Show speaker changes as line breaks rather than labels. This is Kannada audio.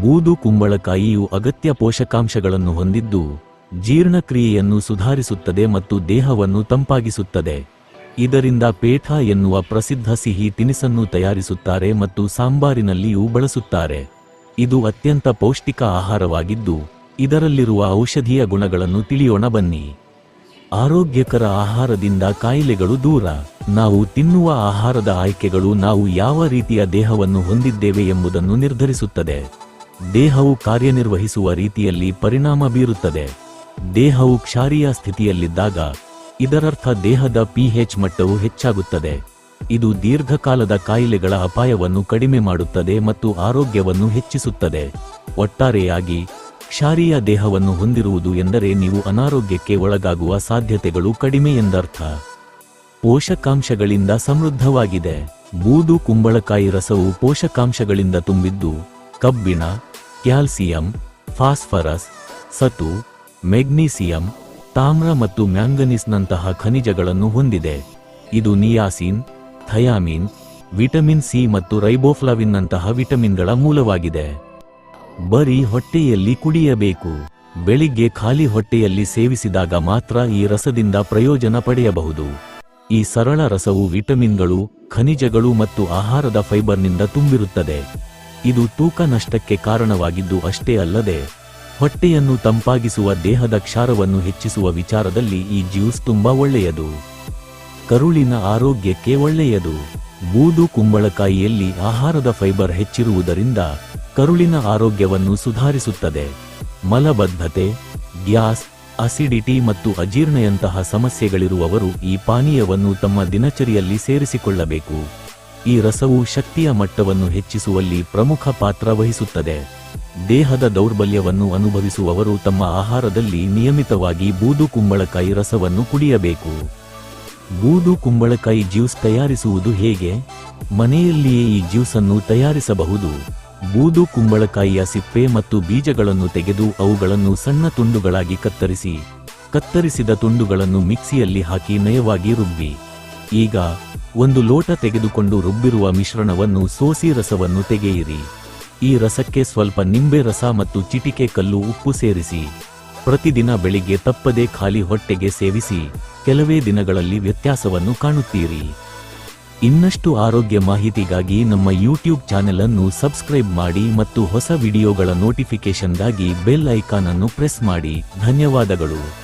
ಬೂದು ಕುಂಬಳಕಾಯಿಯು ಅಗತ್ಯ ಪೋಷಕಾಂಶಗಳನ್ನು ಹೊಂದಿದ್ದು, ಜೀರ್ಣಕ್ರಿಯೆಯನ್ನು ಸುಧಾರಿಸುತ್ತದೆ ಮತ್ತು ದೇಹವನ್ನು ತಂಪಾಗಿಸುತ್ತದೆ. ಇದರಿಂದ ಪೇಠ ಎನ್ನುವ ಪ್ರಸಿದ್ಧ ಸಿಹಿ ತಿನಿಸನ್ನು ತಯಾರಿಸುತ್ತಾರೆ ಮತ್ತು ಸಾಂಬಾರಿನಲ್ಲಿಯೂ ಬಳಸುತ್ತಾರೆ. ಇದು ಅತ್ಯಂತ ಪೌಷ್ಟಿಕ ಆಹಾರವಾಗಿದ್ದು, ಇದರಲ್ಲಿರುವ ಔಷಧೀಯ ಗುಣಗಳನ್ನು ತಿಳಿಯೋಣ ಬನ್ನಿ. ಆರೋಗ್ಯಕರ ಆಹಾರದಿಂದ ಕಾಯಿಲೆಗಳು ದೂರ. ನಾವು ತಿನ್ನುವ ಆಹಾರದ ಆಯ್ಕೆಗಳು ನಾವು ಯಾವ ರೀತಿಯ ದೇಹವನ್ನು ಹೊಂದಿದ್ದೇವೆ ಎಂಬುದನ್ನು ನಿರ್ಧರಿಸುತ್ತದೆ. ದೇಹವು ಕಾರ್ಯನಿರ್ವಹಿಸುವ ರೀತಿಯಲ್ಲಿ ಪರಿಣಾಮ ಬೀರುತ್ತದೆ. ದೇಹವು ಕ್ಷಾರೀಯ ಸ್ಥಿತಿಯಲ್ಲಿದ್ದಾಗ ಇದರರ್ಥ ದೇಹದ ಪಿಹೆಚ್ ಮಟ್ಟವು ಹೆಚ್ಚಾಗುತ್ತದೆ. ಇದು ದೀರ್ಘಕಾಲದ ಕಾಯಿಲೆಗಳ ಅಪಾಯವನ್ನು ಕಡಿಮೆ ಮಾಡುತ್ತದೆ ಮತ್ತು ಆರೋಗ್ಯವನ್ನು ಹೆಚ್ಚಿಸುತ್ತದೆ. ಒಟ್ಟಾರೆಯಾಗಿ, ಕ್ಷಾರೀಯ ದೇಹವನ್ನು ಹೊಂದಿರುವುದು ಎಂದರೆ ನೀವು ಅನಾರೋಗ್ಯಕ್ಕೆ ಒಳಗಾಗುವ ಸಾಧ್ಯತೆಗಳು ಕಡಿಮೆ ಎಂದರ್ಥ. ಪೋಷಕಾಂಶಗಳಿಂದ ಸಮೃದ್ಧವಾಗಿದೆ. ಬೂದು, ಕುಂಬಳಕಾಯಿ ರಸವು ಪೋಷಕಾಂಶಗಳಿಂದ ತುಂಬಿದ್ದು, ಕಬ್ಬಿಣ ಕ್ಯಾಲ್ಸಿಯಂ, ಫಾಸ್ಫರಸ್, ಸತು, ಮೆಗ್ನೀಸಿಯಂ, ತಾಮ್ರ ಮತ್ತು ಮ್ಯಾಂಗನೀಸ್ನಂತಹ ಖನಿಜಗಳನ್ನು ಹೊಂದಿದೆ. ಇದು ನಿಯಾಸಿನ್, ಥಯಾಮಿನ್, ವಿಟಮಿನ್ ಸಿ ಮತ್ತು ರೈಬೋಫ್ಲಾವಿನ್ನಂತಹ ವಿಟಮಿನ್ಗಳ ಮೂಲವಾಗಿದೆ. ಬರೀ ಹೊಟ್ಟೆಯಲ್ಲಿ ಕುಡಿಯಬೇಕು. ಬೆಳಿಗ್ಗೆ ಖಾಲಿ ಹೊಟ್ಟೆಯಲ್ಲಿ ಸೇವಿಸಿದಾಗ ಮಾತ್ರ ಈ ರಸದಿಂದ ಪ್ರಯೋಜನ ಪಡೆಯಬಹುದು. ಈ ಸರಳ ರಸವು ವಿಟಮಿನ್ಗಳು, ಖನಿಜಗಳು ಮತ್ತು ಆಹಾರದ ಫೈಬರ್ನಿಂದ ತುಂಬಿರುತ್ತದೆ. ಇದು ತೂಕ ನಷ್ಟಕ್ಕೆ ಕಾರಣವಾಗಿದ್ದು ಅಷ್ಟೇ ಅಲ್ಲದೆ, ಹೊಟ್ಟೆಯನ್ನು ತಂಪಾಗಿಸುವ ದೇಹದ ಕ್ಷಾರವನ್ನು ಹೆಚ್ಚಿಸುವ ವಿಚಾರದಲ್ಲಿ ಈ ಜ್ಯೂಸ್ ತುಂಬಾ ಒಳ್ಳೆಯದು. ಕರುಳಿನ ಆರೋಗ್ಯಕ್ಕೆ ಒಳ್ಳೆಯದು. ಬೂದು ಕುಂಬಳಕಾಯಿಯಲ್ಲಿ ಆಹಾರದ ಫೈಬರ್ ಹೆಚ್ಚಿರುವುದರಿಂದ ಕರುಳಿನ ಆರೋಗ್ಯವನ್ನು ಸುಧಾರಿಸುತ್ತದೆ. ಮಲಬದ್ಧತೆ, ಗ್ಯಾಸ್, ಅಸಿಡಿಟಿ ಮತ್ತು ಅಜೀರ್ಣೆಯಂತಹ ಸಮಸ್ಯೆಗಳಿರುವವರು ಈ ಪಾನೀಯವನ್ನು ತಮ್ಮ ದಿನಚರಿಯಲ್ಲಿ ಸೇರಿಸಿಕೊಳ್ಳಬೇಕು. ಈ ರಸವು ಶಕ್ತಿಯ ಮಟ್ಟವನ್ನು ಹೆಚ್ಚಿಸುವಲ್ಲಿ ಪ್ರಮುಖ ಪಾತ್ರ ವಹಿಸುತ್ತದೆ. ದೇಹದ ದೌರ್ಬಲ್ಯವನ್ನು ಅನುಭವಿಸುವವರು ತಮ್ಮ ಆಹಾರದಲ್ಲಿ ನಿಯಮಿತವಾಗಿ ಬೂದು ಕುಂಬಳಕಾಯಿ ರಸವನ್ನು ಕುಡಿಯಬೇಕು. ಬೂದು ಕುಂಬಳಕಾಯಿ ಜ್ಯೂಸ್ ತಯಾರಿಸುವುದು ಹೇಗೆ? ಮನೆಯಲ್ಲಿಯೇ ಈ ಜ್ಯೂಸ್ ಅನ್ನು ತಯಾರಿಸಬಹುದು. ಬೂದು ಕುಂಬಳಕಾಯಿಯ ಸಿಪ್ಪೆ ಮತ್ತು ಬೀಜಗಳನ್ನು ತೆಗೆದು ಅವುಗಳನ್ನು ಸಣ್ಣ ತುಂಡುಗಳಾಗಿ ಕತ್ತರಿಸಿ. ಕತ್ತರಿಸಿದ ತುಂಡುಗಳನ್ನು ಮಿಕ್ಸಿಯಲ್ಲಿ ಹಾಕಿ ನಯವಾಗಿ ರುಬ್ಬಿ. ಈಗ ಒಂದು ಲೋಟ ತೆಗೆದುಕೊಂಡು ರುಬ್ಬಿರುವ ಮಿಶ್ರಣವನ್ನು ಸೋಸಿ ರಸವನ್ನು ತೆಗೆಯಿರಿ. ಈ ರಸಕ್ಕೆ ಸ್ವಲ್ಪ ನಿಂಬೆ ರಸ ಮತ್ತು ಚಿಟಿಕೆ ಕಲ್ಲು ಉಪ್ಪು ಸೇರಿಸಿ. ಪ್ರತಿದಿನ ಬೆಳಿಗ್ಗೆ ತಪ್ಪದೆ ಖಾಲಿ ಹೊಟ್ಟೆಗೆ ಸೇವಿಸಿ. ಕೆಲವೇ ದಿನಗಳಲ್ಲಿ ವ್ಯತ್ಯಾಸವನ್ನು ಕಾಣುತ್ತೀರಿ. ಇನ್ನಷ್ಟು ಆರೋಗ್ಯ ಮಾಹಿತಿಗಾಗಿ ನಮ್ಮ ಯೂಟ್ಯೂಬ್ ಚಾನೆಲ್ ಅನ್ನು ಸಬ್ಸ್ಕ್ರೈಬ್ ಮಾಡಿ ಮತ್ತು ಹೊಸ ವಿಡಿಯೋಗಳ ನೋಟಿಫಿಕೇಶನ್ಗಾಗಿ ಬೆಲ್ ಐಕಾನ್ ಅನ್ನು ಪ್ರೆಸ್ ಮಾಡಿ. ಧನ್ಯವಾದಗಳು.